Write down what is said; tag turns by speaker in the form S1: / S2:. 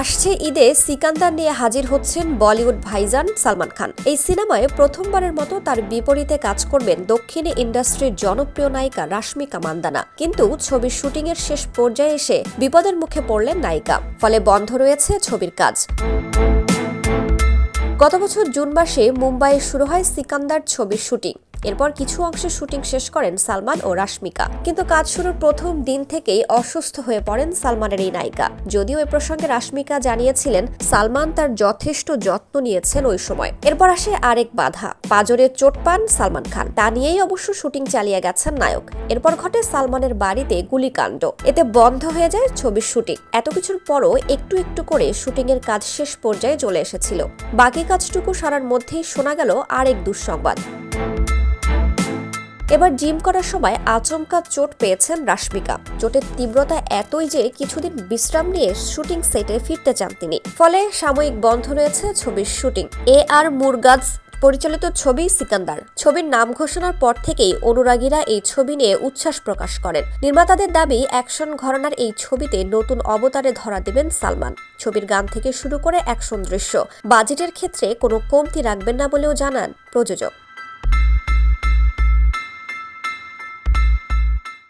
S1: আসছে ঈদে সিকান্দার নিয়ে হাজির হচ্ছেন বলিউড ভাইজান সালমান খান। এই সিনেমায় প্রথমবারের মতো তার বিপরীতে কাজ করবেন দক্ষিণে ইন্ডাস্ট্রির জনপ্রিয় নায়িকা রাশমিকা মান্দানা। কিন্তু ছবির শুটিংয়ের শেষ পর্যায়ে এসে বিপদের মুখে পড়লেন নায়িকা, ফলে বন্ধ রয়েছে ছবির কাজ। গত বছর জুন মাসে মুম্বাইয়ে শুরু হয় সিকান্দার ছবির শুটিং। এরপর কিছু অংশে শুটিং শেষ করেন সালমান ও রাশমিকা। কিন্তু কাজ শুরুর প্রথম দিন থেকেই অসুস্থ হয়ে পড়েন সালমানের এই নায়িকা। যদিও এ প্রসঙ্গে রাশমিকা জানিয়েছিলেন, সালমান তার যথেষ্ট যত্ন নিয়েছেন ওই সময়। এরপর আসে আরেক বাধা পাজরে চোট পান সালমান খান। তা নিয়েই অবশ্য শুটিং চালিয়ে গেছেন নায়ক। এরপর ঘটে সালমানের বাড়িতে গুলিকাণ্ড। এতে বন্ধ হয়ে যায় ছবির শুটিং। এত কিছুর পরও একটু একটু করে শুটিংয়ের কাজ শেষ পর্যায়ে চলে এসেছিল। বাকি কাজটুকু সারার মধ্যেই শোনা গেল আরেক দুঃসংবাদ। এবার জিম করার সময় আচমকা চোট পেয়েছেন রাশমিকা। চোটের তীব্রতা এতই যে কিছুদিন বিশ্রাম নিয়ে শুটিং সেটে ফিরতে চান তিনি। ফলে সাময়িক বন্ধ রয়েছে ছবির শুটিং। এ আর মুরগাজ পরিচালিত ছবি সিকান্দার। ছবির নাম ঘোষণার পর থেকেই অনুরাগীরা এই ছবি নিয়ে উচ্ছ্বাস প্রকাশ করেন। নির্মাতাদের দাবি, অ্যাকশন ঘরানার এই ছবিতে নতুন অবতারে ধরা দেবেন সালমান। ছবির গান থেকে শুরু করে অ্যাকশন দৃশ্য। বাজেটের ক্ষেত্রে কোনো কমতি রাখবেন না বলেও জানান প্রযোজক।